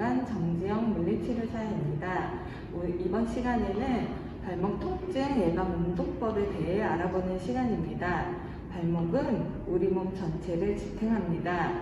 종합복지관 정지영 물리치료사입니다. 이번 시간에는 발목 통증 예방 운동법에 대해 알아보는 시간입니다. 발목은 우리 몸 전체를 지탱합니다.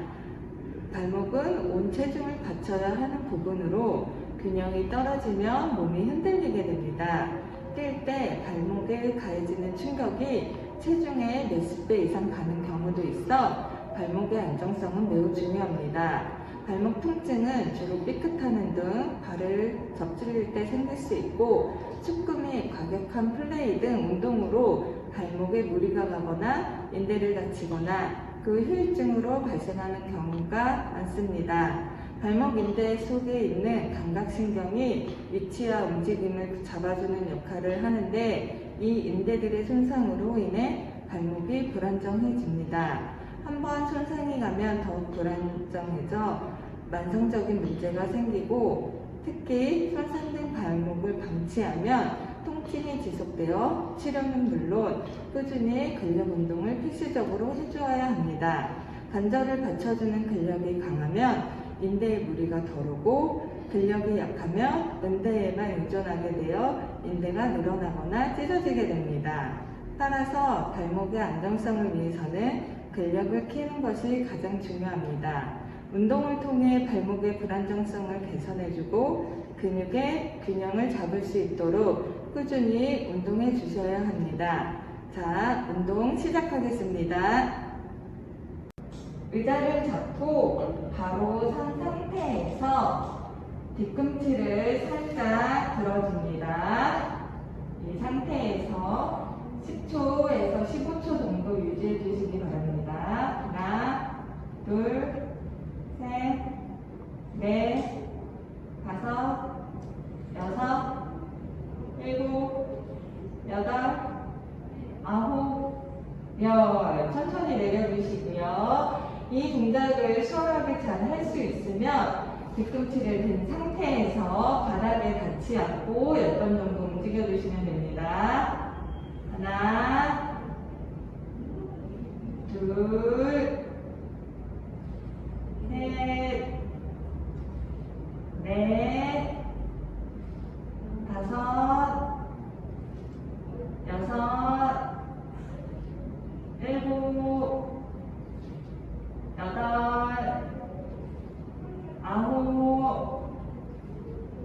발목은 온 체중을 받쳐야 하는 부분으로 균형이 떨어지면 몸이 흔들리게 됩니다. 뛸 때 발목에 가해지는 충격이 체중의 몇십 배 이상 가는 경우도 있어 발목의 안정성은 매우 중요합니다. 발목 통증은 주로 삐끗하는 등 발을 접질릴 때 생길 수 있고 축구 및 과격한 플레이 등 운동으로 발목에 무리가 가거나 인대를 다치거나 그 후유증으로 발생하는 경우가 많습니다. 발목 인대 속에 있는 감각신경이 위치와 움직임을 잡아주는 역할을 하는데 이 인대들의 손상으로 인해 발목이 불안정해집니다. 한번 손상이 가면 더욱 불안정해져 만성적인 문제가 생기고 특히 손상된 발목을 방치하면 통증이 지속되어 치료는 물론 꾸준히 근력 운동을 필수적으로 해주어야 합니다. 관절을 받쳐주는 근력이 강하면 인대의 무리가 덜하고 근력이 약하면 인대에만 의존하게 되어 인대가 늘어나거나 찢어지게 됩니다. 따라서 발목의 안정성을 위해서는 근력을 키우는 것이 가장 중요합니다. 운동을 통해 발목의 불안정성을 개선해주고 근육의 균형을 잡을 수 있도록 꾸준히 운동해 주셔야 합니다. 자, 운동 시작하겠습니다. 의자를 잡고 바로 선 상태에서 뒤꿈치를 살짝 들어줍니다. 이 상태에서 10초에서 15초 정도 유지해 주시기 바랍니다. 하나, 둘, 셋, 넷, 다섯, 여섯, 일곱, 여덟, 아홉, 열. 천천히 내려주시고요. 이 동작을 수월하게 잘 할 수 있으면 뒤꿈치를 든 상태에서 바닥에 닿지 않고 10번 정도 움직여 주시면 됩니다. 하나, 둘, 셋, 넷, 다섯,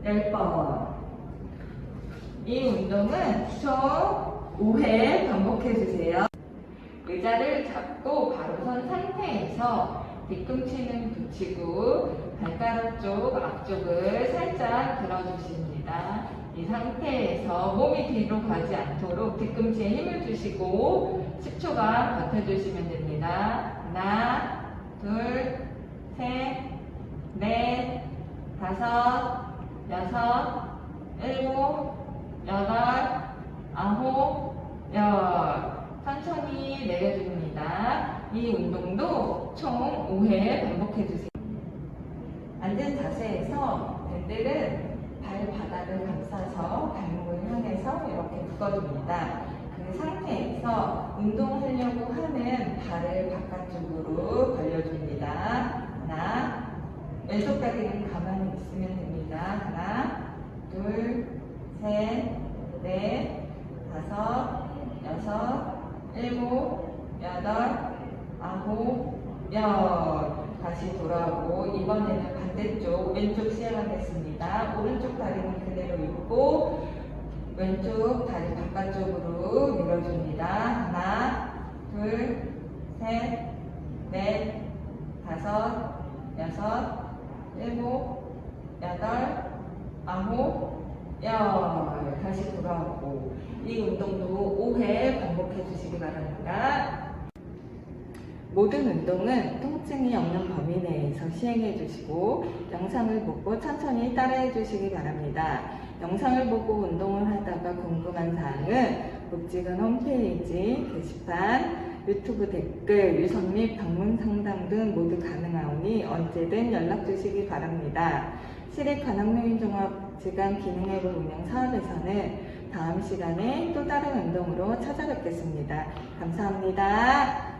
1번. 이 운동은 총 5회 반복해주세요. 의자를 잡고 바로 선 상태에서 뒤꿈치는 붙이고 발가락 쪽 앞쪽을 살짝 들어주십니다. 이 상태에서 몸이 뒤로 가지 않도록 뒤꿈치에 힘을 주시고 10초간 버텨주시면 됩니다. 하나, 둘, 셋, 넷, 다섯, 여섯, 일곱, 여덟, 아홉, 열. 천천히 내려줍니다. 이 운동도 총 5회 반복해주세요. 앉은 자세에서 밴드를 발바닥을 감싸서 발목을 향해서 이렇게 묶어줍니다. 그 상태에서 운동하려고 하는 발을 바깥쪽으로 벌려줍니다. 하나, 왼쪽 다리는 가만히 있으면 됩니다. 하나, 둘, 셋, 넷, 다섯, 여섯, 일곱, 여덟, 아홉, 열. 다시 돌아오고 이번에는 반대쪽 왼쪽 시행하겠습니다. 오른쪽 다리는 그대로 있고 왼쪽 다리 바깥쪽으로 밀어줍니다. 하나, 둘, 셋, 넷, 다섯, 여섯, 일곱, 여덟, 아홉, 열. 다시 돌아오고 이 운동도 5회 반복해 주시기 바랍니다. 모든 운동은 통증이 없는 범위 내에서 시행해 주시고 영상을 보고 천천히 따라해 주시기 바랍니다. 영상을 보고 운동을 하다가 궁금한 사항은 복지관 홈페이지 게시판 유튜브 댓글, 유선 및 방문 상담 등 모두 가능하오니 언제든 연락 주시기 바랍니다. 시립 관악노인 종합 지간 기능앱을 운영 사업에서는 다음 시간에 또 다른 운동으로 찾아뵙겠습니다. 감사합니다.